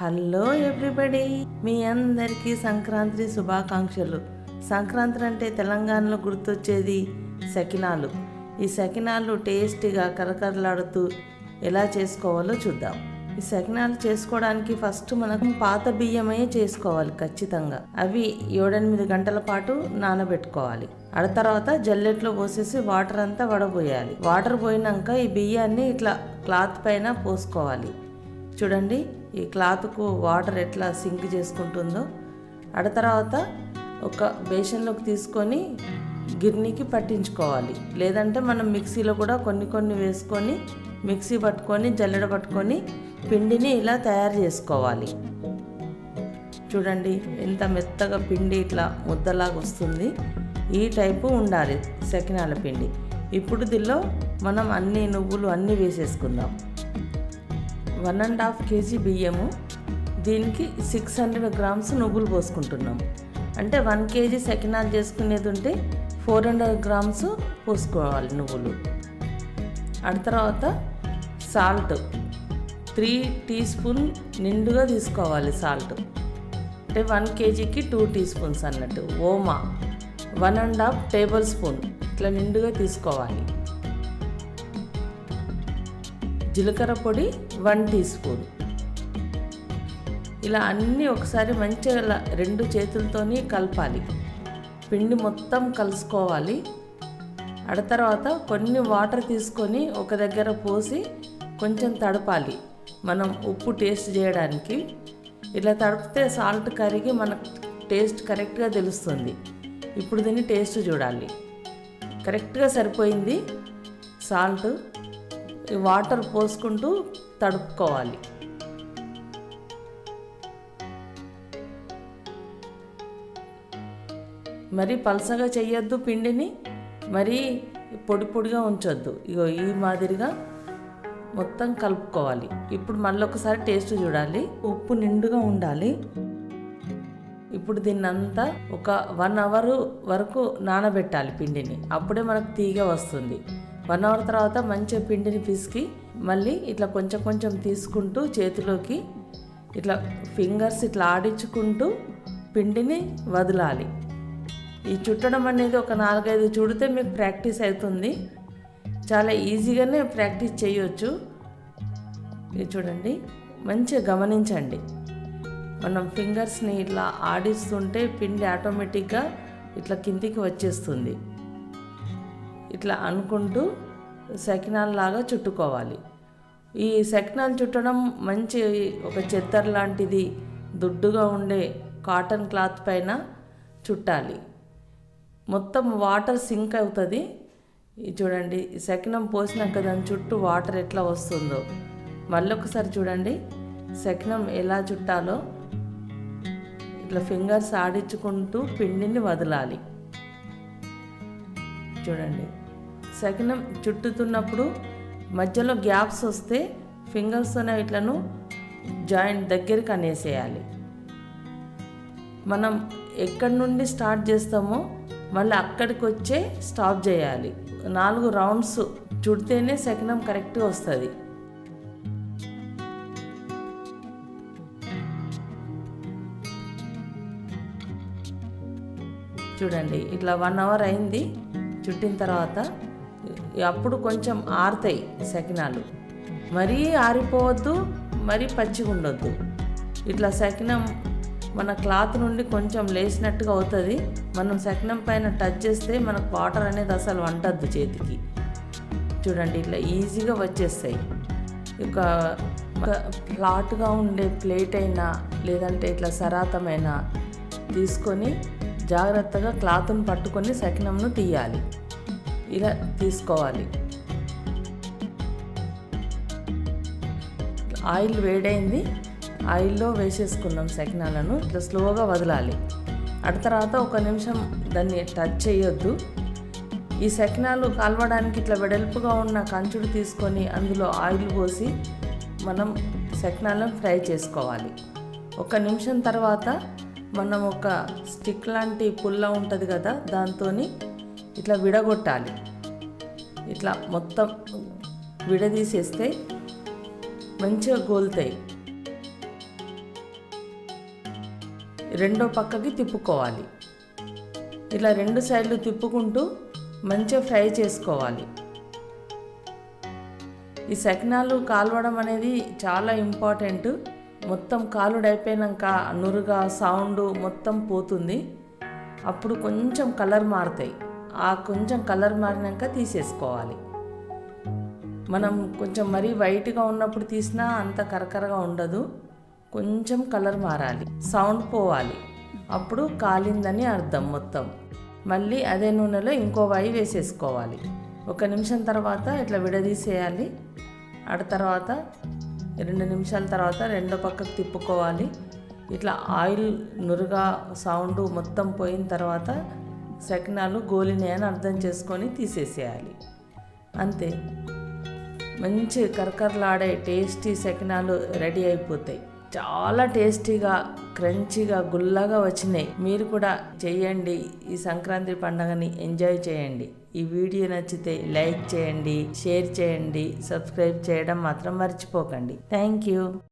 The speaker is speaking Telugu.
హలో ఎవ్రీబడి మీ అందరికీ సంక్రాంతి శుభాకాంక్షలు. సంక్రాంతి అంటే తెలంగాణలో గుర్తొచ్చేది సకినాలు. ఈ సకినాలు టేస్టీగా కరకరలాడుతూ ఎలా చేసుకోవాలో చూద్దాం. ఈ సకినాలు చేసుకోవడానికి ఫస్ట్ మనకు పాత బియ్యమే చేసుకోవాలి ఖచ్చితంగా. అవి ఏడెనిమిది గంటల పాటు నానబెట్టుకోవాలి. ఆ తర్వాత జల్లెట్లో పోసేసి వాటర్ అంతా వడబోయాలి. వాటర్ పోయినాక ఈ బియ్యాన్ని ఇట్లా క్లాత్ పైన పోసుకోవాలి. చూడండి ఈ క్లాత్కు వాటర్ ఎట్లా సింక్ చేసుకుంటుందో. ఆడ తర్వాత ఒక బేషన్లోకి తీసుకొని గిర్నీకి పట్టించుకోవాలి. లేదంటే మనం మిక్సీలో కూడా కొన్ని కొన్ని వేసుకొని మిక్సీ పట్టుకొని జల్లెడ పట్టుకొని పిండిని ఇలా తయారు చేసుకోవాలి. చూడండి ఎంత మెత్తగా పిండి ఇట్లా ముద్దలాగా వస్తుంది. ఈ టైపు ఉండాలి సకినాల పిండి. ఇప్పుడు దీనిలో మనం అన్ని నువ్వులు అన్నీ వేసేసుకుందాం. వన్ అండ్ హాఫ్ కేజీ బియ్యము. దీనికి సిక్స్ హండ్రెడ్ గ్రామ్స్ నువ్వులు పోసుకుంటున్నాం అంటే వన్ కేజీ సెకండ్ హాఫ్ చేసుకునేది ఉంటే ఫోర్ హండ్రెడ్ గ్రామ్స్ పోసుకోవాలి నువ్వులు. ఆ తర్వాత సాల్ట్. త్రీ టీ స్పూన్ నిండుగా తీసుకోవాలి సాల్ట్. అంటే వన్ కేజీకి టూ టీ స్పూన్స్ అన్నట్టు. ఓమా. One and half tablespoon. ఇట్లా నిండుగా తీసుకోవాలి. జీలకర్ర పొడి వన్ టీ స్పూన్. ఇలా అన్నీ ఒకసారి మంచిగా రెండు చేతులతోని కలపాలి. పిండి మొత్తం కలుసుకోవాలి. అడ తర్వాత కొన్ని వాటర్ తీసుకొని ఒక దగ్గర పోసి కొంచెం తడపాలి. మనం ఉప్పు టేస్ట్ చేయడానికి. ఇలా తడిపితే సాల్ట్ కరిగి మనకు టేస్ట్ కరెక్ట్గా తెలుస్తుంది. ఇప్పుడు దీన్ని టేస్ట్ చూడాలి. కరెక్ట్గా సరిపోయింది. సాల్ట్ వాటర్ పోసుకుంటూ తడుపుకోవాలి. మరి పలసగా చేయొద్దు పిండిని మరి పొడి పొడిగా ఉంచొద్దు. ఇగో ఈ మాదిరిగా మొత్తం కలుపుకోవాలి. ఇప్పుడు మళ్ళీ ఒకసారి టేస్ట్ చూడాలి. ఉప్పు నిండుగా ఉండాలి. ఇప్పుడు దీన్నంతా ఒక వన్ అవర్ వరకు నానబెట్టాలి పిండిని. అప్పుడే మనకు తీగ వస్తుంది. వన్ అవర్ తర్వాత మంచిగా పిండిని పిసికి మళ్ళీ ఇట్లా కొంచెం కొంచెం తీసుకుంటూ చేతిలోకి ఇట్లా ఫింగర్స్ ఇట్లా ఆడించుకుంటూ పిండిని వదలాలి. ఈ చుట్టడం అనేది ఒక నాలుగైదు చుడితే మీకు ప్రాక్టీస్ అవుతుంది. చాలా ఈజీగానే ప్రాక్టీస్ చేయొచ్చు. ఇది చూడండి మంచిగా గమనించండి. మనం ఫింగర్స్ని ఇట్లా ఆడిస్తుంటే పిండి ఆటోమేటిక్గా ఇట్లా కిందికి వచ్చేస్తుంది. ఇట్లా అనుకుంటూ సకినాల్ లాగా చుట్టుకోవాలి. ఈ సకినాలు చుట్టడం మంచి ఒక చెత్తర లాంటిది దుడ్డుగా ఉండే కాటన్ క్లాత్ పైన చుట్టాలి. మొత్తం వాటర్ సింక్ అవుతుంది. చూడండి శకినం పోసినాక దాని చుట్టూ వాటర్ ఎట్లా వస్తుందో. మళ్ళీ ఒకసారి చూడండి సకినం ఎలా చుట్టాలో ఇట్లా ఫింగర్స్ ఆడించుకుంటూ పిండిని వదలాలి. చూడండి. సకినం చుట్టుతున్నప్పుడు మధ్యలో గ్యాప్స్ వస్తే ఫింగర్స్తోనే ఇట్లను జాయింట్ దగ్గరికి అనేసేయాలి. మనం ఎక్కడి నుండి స్టార్ట్ చేస్తామో మళ్ళీ అక్కడికి వచ్చే స్టాప్ చేయాలి. నాలుగు రౌండ్స్ చుడితేనే సకినం కరెక్ట్గా వస్తుంది. చూడండి ఇట్లా వన్ అవర్ అయింది. చుట్టిన తర్వాత అప్పుడు కొంచెం ఆరుతాయి సకినాలు. మరీ ఆరిపోవద్దు మరీ పచ్చిగా ఉండొద్దు. ఇట్లా సకినం మన క్లాత్ నుండి కొంచెం లేచినట్టుగా అవుతుంది. మనం సకినం పైన టచ్ చేస్తే మనకు వాటర్ అనేది అసలు వంటద్దు చేతికి. చూడండి ఇట్లా ఈజీగా వచ్చేస్తాయి. ఇక ఫ్లాట్గా ఉండే ప్లేట్ అయినా లేదంటే ఇట్లా సరాతమైనా తీసుకొని జాగ్రత్తగా క్లాత్ను పట్టుకొని సకినంను తీయాలి. ఇలా తీసుకోవాలి. ఆయిల్ వేడైంది. ఆయిల్లో వేసేసుకున్నాం సకినాలను ఇట్లా స్లోగా వదలాలి. అటు తర్వాత ఒక నిమిషం దాన్ని టచ్ చేయొద్దు. ఈ సకినాలు కాలవడానికి ఇట్లా వెడల్పుగా ఉన్న కంచుడు తీసుకొని అందులో ఆయిల్ పోసి మనం సకినాలను ఫ్రై చేసుకోవాలి. ఒక నిమిషం తర్వాత మనం ఒక స్టిక్ లాంటి పుల్ల ఉంటుంది కదా దాంతో ఇట్లా విడగొట్టాలి. ఇట్లా మొత్తం విడదీసేస్తే మంచిగా గోలుతాయి. రెండో పక్కకి తిప్పుకోవాలి. ఇలా రెండు సైడ్లు తిప్పుకుంటూ మంచిగా ఫ్రై చేసుకోవాలి. ఈ సకినాలు కాలవడం అనేది చాలా ఇంపార్టెంట్. మొత్తం కాలుడైపోయినాక నురుగా సౌండ్ మొత్తం పోతుంది. అప్పుడు కొంచెం కలర్ మారుతాయి. ఆ కొంచెం కలర్ మారినాక తీసేసుకోవాలి. మనం కొంచెం మరీ వైట్గా ఉన్నప్పుడు తీసినా అంత కరకరగా ఉండదు. కొంచెం కలర్ మారాలి. సౌండ్ పోవాలి. అప్పుడు కాలిందని అర్థం మొత్తం. మళ్ళీ అదే నూనెలో ఇంకో వాయి వేసేసుకోవాలి. ఒక నిమిషం తర్వాత ఇట్లా విడదీసేయాలి. ఆడ తర్వాత రెండు నిమిషాల తర్వాత రెండో పక్కకు తిప్పుకోవాలి. ఇట్లా ఆయిల్ నురుగా సౌండ్ మొత్తం పోయిన తర్వాత సకినాలు గోలినాయని అర్థం చేసుకొని తీసేసేయాలి. అంతే. మంచి కరకరలాడే టేస్టీ సకినాలు రెడీ అయిపోతాయి. చాలా టేస్టీగా క్రంచీగా గుల్లగా వచ్చినాయి. మీరు కూడా చేయండి. ఈ సంక్రాంతి పండుగని ఎంజాయ్ చేయండి. ఈ వీడియో నచ్చితే లైక్ చేయండి షేర్ చేయండి సబ్స్క్రైబ్ చేయడం మాత్రం మర్చిపోకండి. Thank you.